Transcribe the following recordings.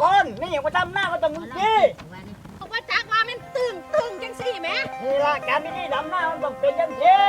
ก่อนนี่อย่างว่าทำหน้าก็ต้องมึงจี้เอาว่าจักว่ามันตึงตึงจังสี่แหม่นี่ล่ะการที่นี่ดำหน้ามันต้องเป็นจังซี่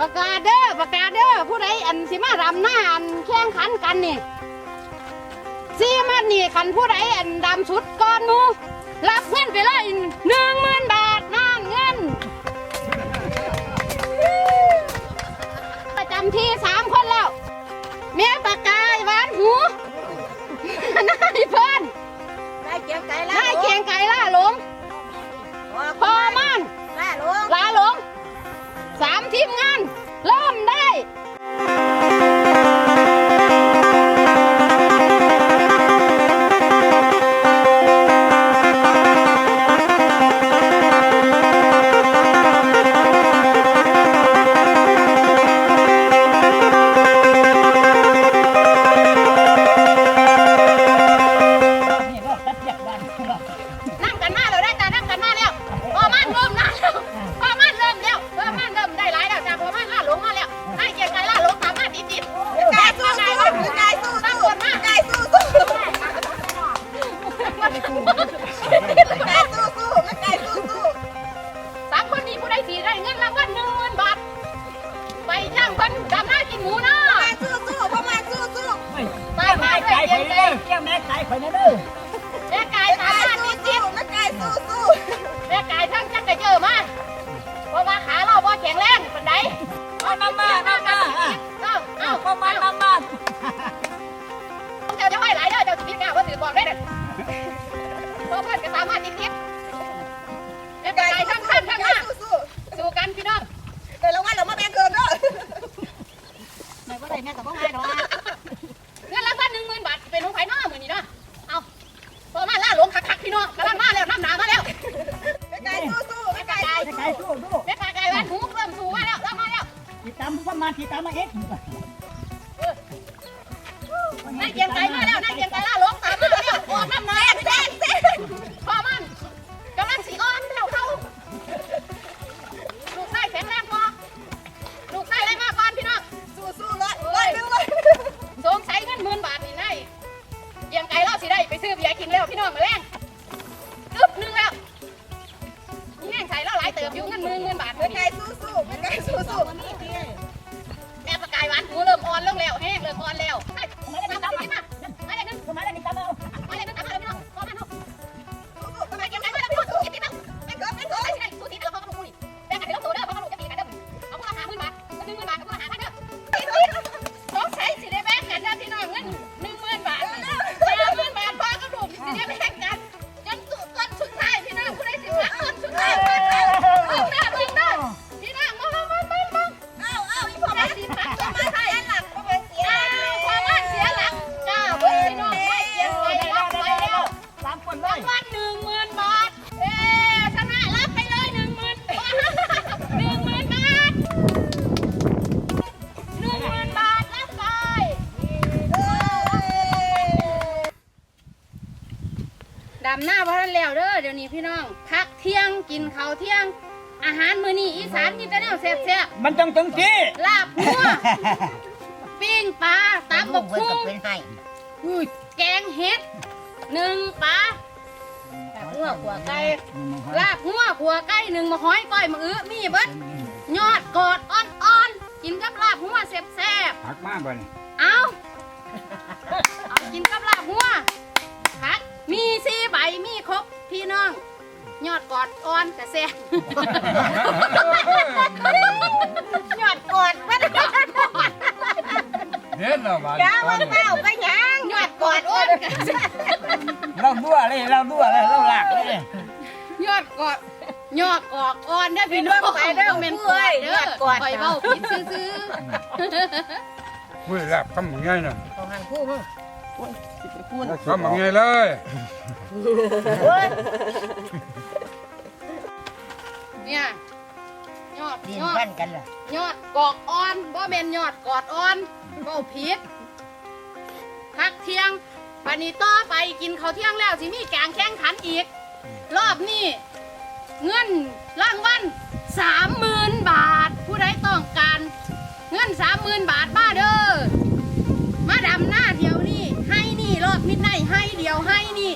ประกาศเด้อประกาศเด้อผู้ใดอันสิมารำหน้าอันแข่งขันกันนี่ซีมันนี่คันผู้ใดอันดำชุดก่อนหมูรับเงินไปเลยหนึ่ง แม่ไก่ด้วยเกียงไปไก่เด้อยแม่ไก่ไปเด้อแม่ไก่สาไก่มารถสู้ติดติสู้ดไก่สู้สู้แม่ไก่ทั้งจักรเจอมาเพราะว่าขาเราบ่แข็งแรงปานใดเอาน้ำมาน้ำมาเอาเอ้ามามาเจ้าจะให้หลายเด้อเจ้าสิพิจารณาว่าถือบอกได้เด้อเพราะเพื่อนก็สามารถติดติด ดำหน้าพระท่านแล้วเด้อเดี๋ยวนี้พี่น้องพักเที่ยงกินข้าวเที่ยง อาหารมื้อนี้อีสานมีแต่แนวแซ่บมันต้องถึงที่ๆลาบหัวปิ้งปลาตำบกหุ่งแกงเห็ดหนึ่งปลาลาบหัวขัวไก่ลาบหัวขัวไก่หนึ่งมาห้อยก้อยมาอื้อมีเบิดยอดกอดอ่อนๆกินกับลาบหัวแซ่บผักมากบ่นๆเอาเอากินกับลาบหัวผัก มีสี่ใบมีครบพี่น้องยอดกอดอ่อนกระแซ่บยอดกอดมันเด็ดเราบ้านจ้ามันเต้าไปยังยอดกอดอ่อนกระแซ่บเราดัวเลยเราดัวเลยเราหลักเลยยอดกอดยอดกอดอ่อนได้อพี่น้องไปเด้อเป็นกอดเด้อคอยเบ้าผิดซื่อพูดแล้วคำมึงไงน่ะ ของหันคู่มึง คำมึงไงเลยๆเนี่ยยอดดินยอดพันกันล่ะยอดกอกอ่อนบ่แม่นยอดกอดอ่อนเบ้าผิดพักเที่ยงปานนี้ต่อไปกินข้าวเที่ยงแล้วสิมีการแข่งขันอีก รอบนี้เงินรางวัลสามหมื่นบาท ผู้ใดต้องการ เงินสามหมื่นบาทมาเด้อ ดียวให้นี่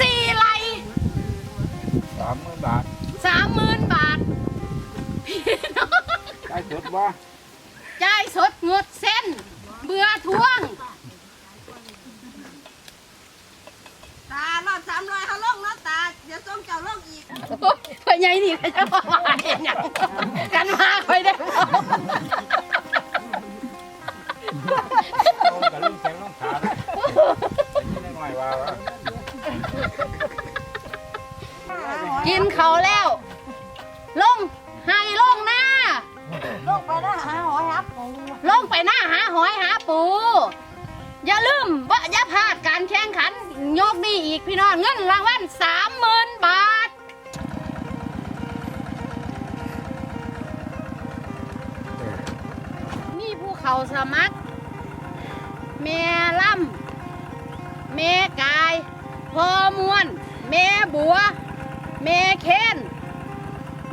สี่ไร่สามหมื่นบาทสามหมื่นบาทพี่น้องได้สดบ่จ่ายสดงดเส้น เบื่อทวง ตารอบสามร้อยเขาลงแล้วตาเดี๋ยวส่งเจ้าลงอีกพ่อใหญ่นี่เขาจะบอกว่าเห็นยัง ลงให้ลงหน้า ลงไปนะหาหอยครับผมลงไปหน้าหาหอยหาปู อย่าลืมว่าอย่าพลาดการแข่งขันยกนี่อีกพี่น้องเงินรางวัลสามหมื่นบาท มีภูเขาสมัครแม่ล่ำแม่กายพ่อมวนแม่บัวแม่เคน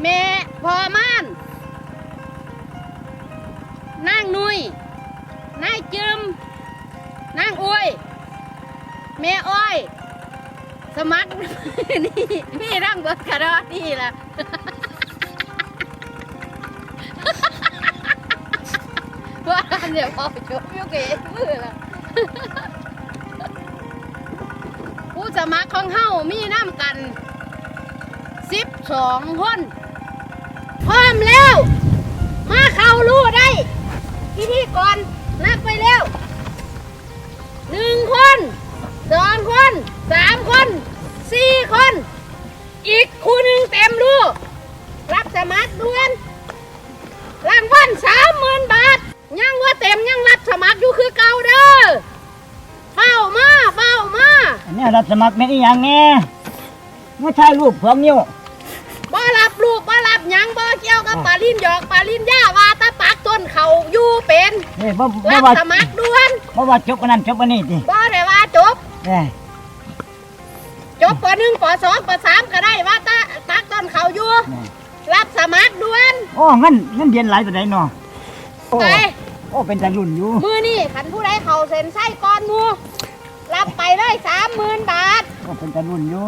แม่พ่อม่านนางนุยนายจึมนางอุยแม่อ้อย สมัครนี่นี่ร่างเบิดกระดอนี่ล่ะว่าเดี๋ยวพอจบยุกเอ๋มือละผู้สมัครของเฮามีน้ำกันสิบสองคน พร้อมแล้ว มาเข้ารู้ได้พิธีก่อนนับไปเร็วหนึ่งคนสองคนสามคนสี่คน อีกคู่หนึ่งเต็มรูรับสมัครด่วนรางวัลสามหมื่นบาท ยังว่าเต็มยังรับสมัครอยู่คือเก่าเด้อเฝ้ามาเฝ้ามาอันนี้รับสมัครเป็นอีหยังแน่ไม่ใช่รูปของนิ้วบ่รับลู กบ่รับหยังบ่เกี่ยวกับปาลินหยอกปาลินย่าว่าแตาปักต้นเขาอยู่เป็นนี่บ่บ่รับว่าสมัครด่วนบ่ว่าจบอันนั้นจบอันนี้ติบ่ได้ว่าจบ เอ้ยจบปหนึ่งปสองปสามก็ได้ว่าตาปักต้นเขาอยู่นี่รับสมัครด่วนโอ้เงินเงินเดือนหลายปานใดเนาะโอ้ไปโอ้เป็นตารุ่นอยู่มือนี่ขันผู้ใดเขาเซ็นไส้ก้อนหมูรับไปเลยสามหมื่นบาท โอ้เป็นตารุ่นอยู่